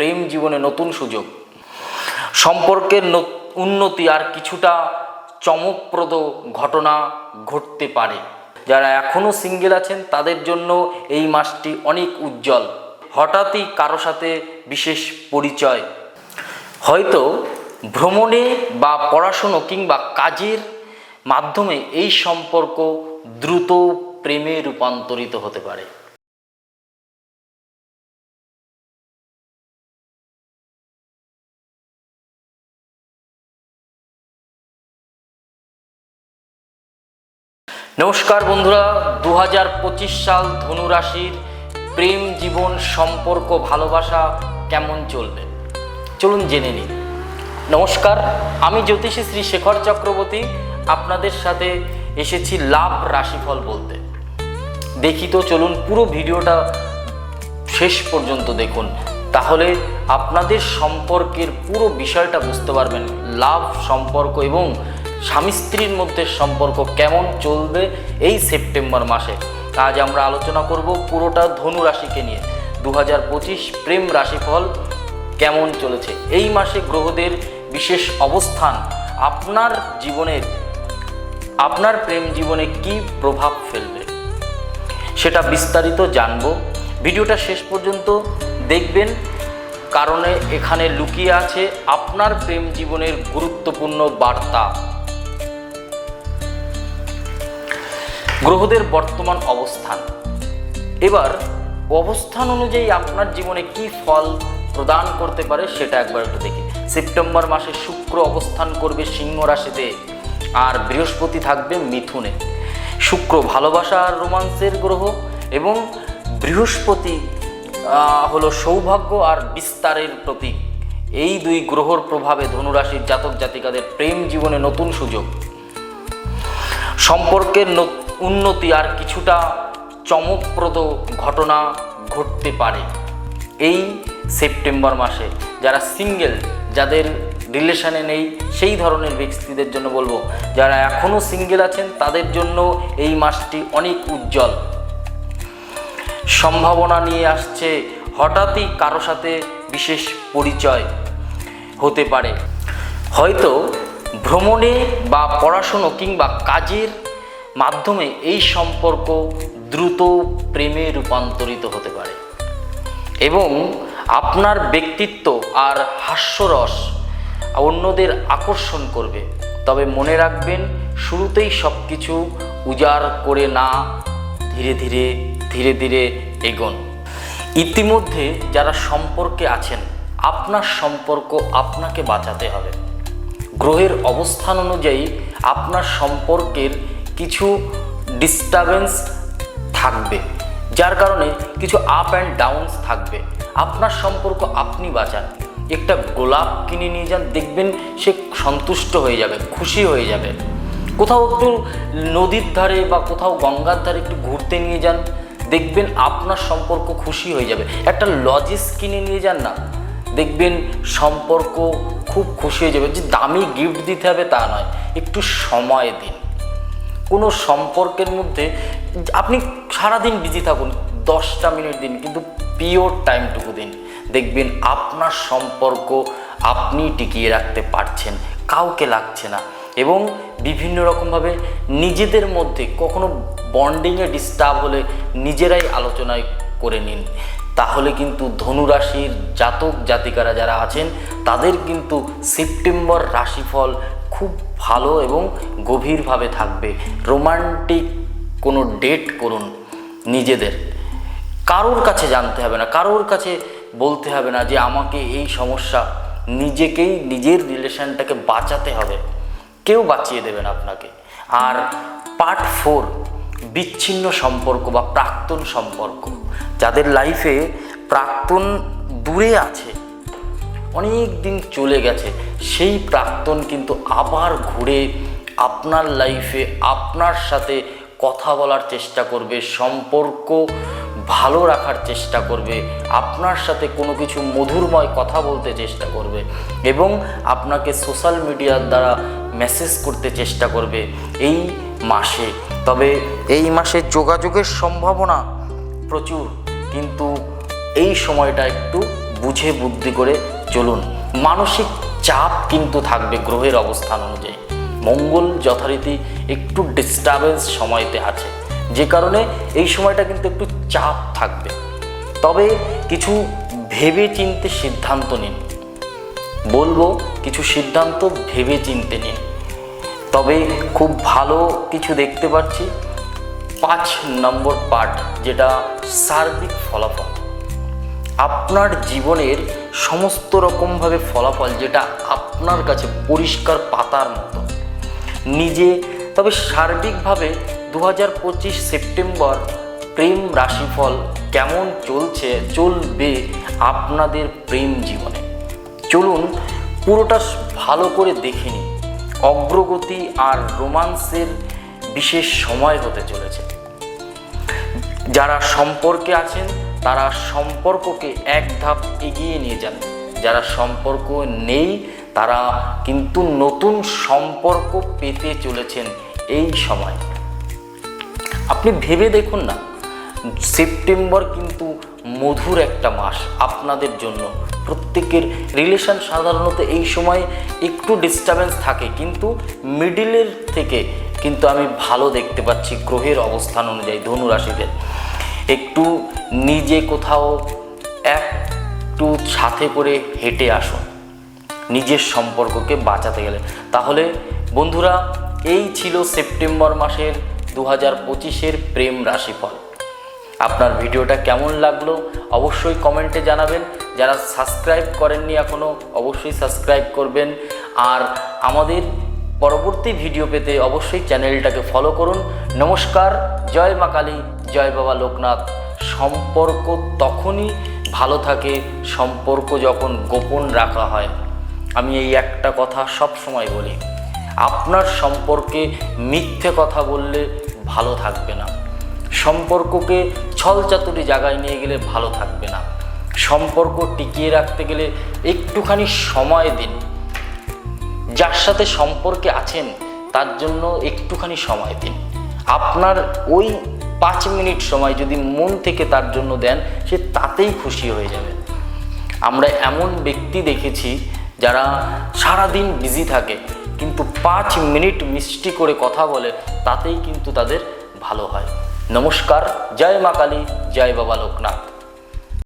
প্রেম জীবনে নতুন সুযোগ। সম্পর্কের উন্নতি আর কিছুটা চমকপ্রদ ঘটনা ঘটতে পারে। যারা এখনও সিঙ্গেল আছেন, তাদের জন্য এই মাসটি অনেক উজ্জ্বল। হঠাৎই কারও সাথে বিশেষ পরিচয়। হয়তো ভ্রমণে বা পড়াশুনো কিংবা কাজের মাধ্যমে এই সম্পর্ক দ্রুত প্রেমে রূপান্তরিত হতে পারে। নমস্কার বন্ধুরা দু হাজার পঁচিশ সাল ধনুরাশির প্রেম জীবন সম্পর্ক ভালোবাসা কেমন চলবে? চলুন জেনে নিন নমস্কার, আমি জ্যোতিষী শ্রী শেখর চক্রবর্তী, আপনাদের সাথে এসেছি লাভ রাশিফল বলতে। দেখি তো, চলুন পুরো ভিডিওটা শেষ পর্যন্ত দেখুন। তাহলে আপনাদের সম্পর্কের পুরো বিষয়টা বুঝতে পারবেন। লাভ সম্পর্ক এবং স্বামী স্ত্রীর মধ্যে সম্পর্ক কেমন চলবে এই সেপ্টেম্বর মাসে? আজ আমরা আলোচনা করব পুরোটা ধনু রাশিকে নিয়ে। দু হাজার পঁচিশ প্রেম রাশিফল কেমন চলেছে? এই মাসে গ্রহদের বিশেষ অবস্থান, আপনার জীবনের, আপনার প্রেম জীবনে কি প্রভাব ফেলবে? সেটা বিস্তারিত জানব। ভিডিওটা শেষ পর্যন্ত দেখবেন, কারণে এখানে লুকিয়ে আছে আপনার প্রেম জীবনের গুরুত্বপূর্ণ বার্তা। গ্রহদের বর্তমান অবস্থান। এবার অবস্থান অনুযায়ী আপনার জীবনে কি ফল প্রদান করতে পারে সেটা একবার একটু দেখি। সেপ্টেম্বর মাসে শুক্র অবস্থান করবে সিংহ রাশিতে আর বৃহস্পতি থাকবে মিথুনে। শুক্র ভালোবাসা আর রোমান্সের গ্রহ এবং বৃহস্পতি হলো সৌভাগ্য আর বিস্তারের প্রতীক। এই দুই গ্রহর প্রভাবে ধনুরাশির জাতক জাতিকাদের প্রেম জীবনে নতুন সুযোগ। সম্পর্কের উন্নতি আর কিছুটা চমকপ্রদ ঘটনা ঘটতে পারে। এই সেপ্টেম্বর মাসে যারা সিঙ্গেল, যাদের রিলেশানে নেই, সেই ধরনের ব্যক্তিদের জন্য বলব, যারা এখনও সিঙ্গেল আছেন, তাদের জন্য এই মাসটি অনেক উজ্জ্বল। সম্ভাবনা নিয়ে আসছে হঠাৎই কারও সাথে বিশেষ পরিচয় হতে পারে। হয়তো ভ্রমণে বা পড়াশুনো কিংবা কাজের মাধ্যমে এই সম্পর্ক দ্রুত প্রেমে রূপান্তরিত হতে পারে। এবং আপনার ব্যক্তিত্ব আর হাস্যরস অন্যদের আকর্ষণ করবে। তবে মনে রাখবেন, শুরুতেই সব কিছু উজাড় করে না, ধীরে ধীরে ধীরে ধীরে এগোন। ইতিমধ্যে যারা সম্পর্কে আছেন, আপনার সম্পর্ক আপনাকে বাঁচাতে হবে। গ্রহের অবস্থান অনুযায়ী আপনার সম্পর্কের কিছু ডিস্টারবেন্স থাকবে, যার কারণে কিছু আপ অ্যান্ড ডাউনস থাকবে। আপনার সম্পর্ক আপনি বাঁচান। একটা গোলাপ কিনে নিয়ে যান, দেখবেন সে সন্তুষ্ট হয়ে যাবে, খুশি হয়ে যাবে। কোথাও একটু নদীর ধারে বা কোথাও গঙ্গার ধারে একটু ঘুরতে নিয়ে যান, দেখবেন আপনার সম্পর্ক খুশি হয়ে যাবে। একটা লজেস কিনে নিয়ে যান না, দেখবেন সম্পর্ক খুব খুশি হয়ে যাবে। যে দামি গিফট দিতে হবে তা নয়, একটু সময় দিন। কোনো সম্পর্কের মধ্যে আপনি সারাদিন বিজি থাকুন, দশটা মিনিট দিন, কিন্তু পিওর টাইমটুকু দিন। দেখবেন আপনার সম্পর্ক আপনি টিকিয়ে রাখতে পারছেন, কাউকে লাগছে না। এবং বিভিন্ন রকমভাবে নিজেদের মধ্যে কখনো বন্ডিংয়ে ডিস্টার্ব হলে নিজেরাই আলোচনায় করে নিন। তাহলে কিন্তু ধনুরাশির জাতক জাতিকারা যারা আছেন, তাদের কিন্তু সেপ্টেম্বর রাশিফল খুব ভালো এবং গভীরভাবে থাকবে। রোমান্টিক কোনো ডেট করুন নিজেদের। কারোর কাছে জানতে হবে না, কারোর কাছে বলতে হবে না যে আমাকে এই সমস্যা নিজেকেই, নিজের রিলেশনটাকে বাঁচাতে হবে। কেউ বাঁচিয়ে দেবেন আপনাকে। আর পার্ট ফোর, বিচ্ছিন্ন সম্পর্ক বা প্রাক্তন সম্পর্ক। যাদের লাইফে প্রাক্তন দূরে আছে অনেক দিন চলে গেছে। সেই প্রাক্তন কিন্তু আবার ঘুরে আপনার লাইফে আপনার সাথে কথা বলার চেষ্টা করবে, সম্পর্ক ভালো রাখার চেষ্টা করবে, আপনার সাথে কোনো কিছু মধুরময় কথা বলতে চেষ্টা করবে এবং আপনাকে সোশ্যাল মিডিয়ার দ্বারা মেসেজ করতে চেষ্টা করবে এই মাসে। তবে এই মাসে যোগাযোগের সম্ভাবনা প্রচুর, কিন্তু এই সময়টা একটু বুঝে বুদ্ধি করে চলুন, মানসিক চাপ কিন্তু থাকবে গ্রহের অবস্থান অনুযায়ী। মঙ্গল যথারীতি একটু ডিস্টারবেন্স সময়তে আছে। যে কারণে এই সময়টা কিন্তু একটু চাপ থাকবে। তবে কিছু ভেবে চিনতে সিদ্ধান্ত নিন। বলব, কিছু সিদ্ধান্ত ভেবে চিনতে নিন। তবে খুব ভালো কিছু দেখতে পাচ্ছি। পাঁচ নম্বর পার্ট যেটা সার্বিক ফলাফল। আপনার জীবনের সমস্ত রকমভাবে ফলাফল যেটা আপনার কাছে পরিষ্কার পাতার মতো। নিজে, তবে সার্বিকভাবে দু হাজার পঁচিশ সেপ্টেম্বর প্রেম রাশিফল কেমন চলছে, চলবে আপনাদের প্রেম জীবনে। চলুন পুরোটা ভালো করে দেখে নিন অগ্রগতি আর রোমান্সের বিশেষ সময় হতে চলেছে। যারা সম্পর্কে আছেন তারা সম্পর্ককে এক ধাপ এগিয়ে নিয়ে যান। যারা সম্পর্ক নেই, তারা কিন্তু নতুন সম্পর্ক পেতে চলেছেন এই সময়। আপনি ভেবে দেখুন না, সেপ্টেম্বর কিন্তু মধুর একটা মাস আপনাদের জন্য। প্রত্যেকের রিলেশন সাধারণত এই সময় একটু ডিস্টারবেন্স থাকে, কিন্তু মিডিলের থেকে কিন্তু আমি ভালো দেখতে পাচ্ছি, গ্রহের অবস্থান অনুযায়ী ধনু রাশিদের একটু নিজে কোথাও, একটু সাথে করে হেঁটে আসুন নিজের সম্পর্ককে বাঁচাতে গেলে। তাহলে বন্ধুরা, এই ছিল সেপ্টেম্বর মাসের দু হাজার পঁচিশের প্রেম রাশিফল। আপনার ভিডিওটা কেমন লাগল অবশ্যই কমেন্টে জানাবেন। যারা সাবস্ক্রাইব করেননি এখনও অবশ্যই সাবস্ক্রাইব করবেন। আর আমাদের পরবর্তী ভিডিও পেতে অবশ্যই চ্যানেলটাকে ফলো করুন। নমস্কার, জয় মা কালী। জয় বাবা লোকনাথ। সম্পর্ক তখনই ভালো থাকে সম্পর্ক যখন গোপন রাখা হয়। আমি এই একটা কথা সব সময় বলি, আপনার সম্পর্কে মিথ্যে কথা বললে ভালো থাকবে না। সম্পর্ককে ছলচাতুরি জায়গায় নিয়ে গেলে ভালো থাকবে না। সম্পর্ক টিকিয়ে রাখতে গেলে একটুখানি সময় দিন। যার সাথে সম্পর্কে আছেন, তার জন্য একটুখানি সময় দিন। আপনার ওই পাঁচ মিনিট সময় যদি মন থেকে তার জন্য দেন, সে তাতেই খুশি হয়ে যাবে। আমরা এমন ব্যক্তি দেখেছি যারা সারাদিন বিজি থাকে, কিন্তু পাঁচ মিনিট মিষ্টি করে কথা বলে, তাতেই কিন্তু তাদের ভালো হয়। নমস্কার, জয় মা কালী, জয় বাবা লোকনাথ।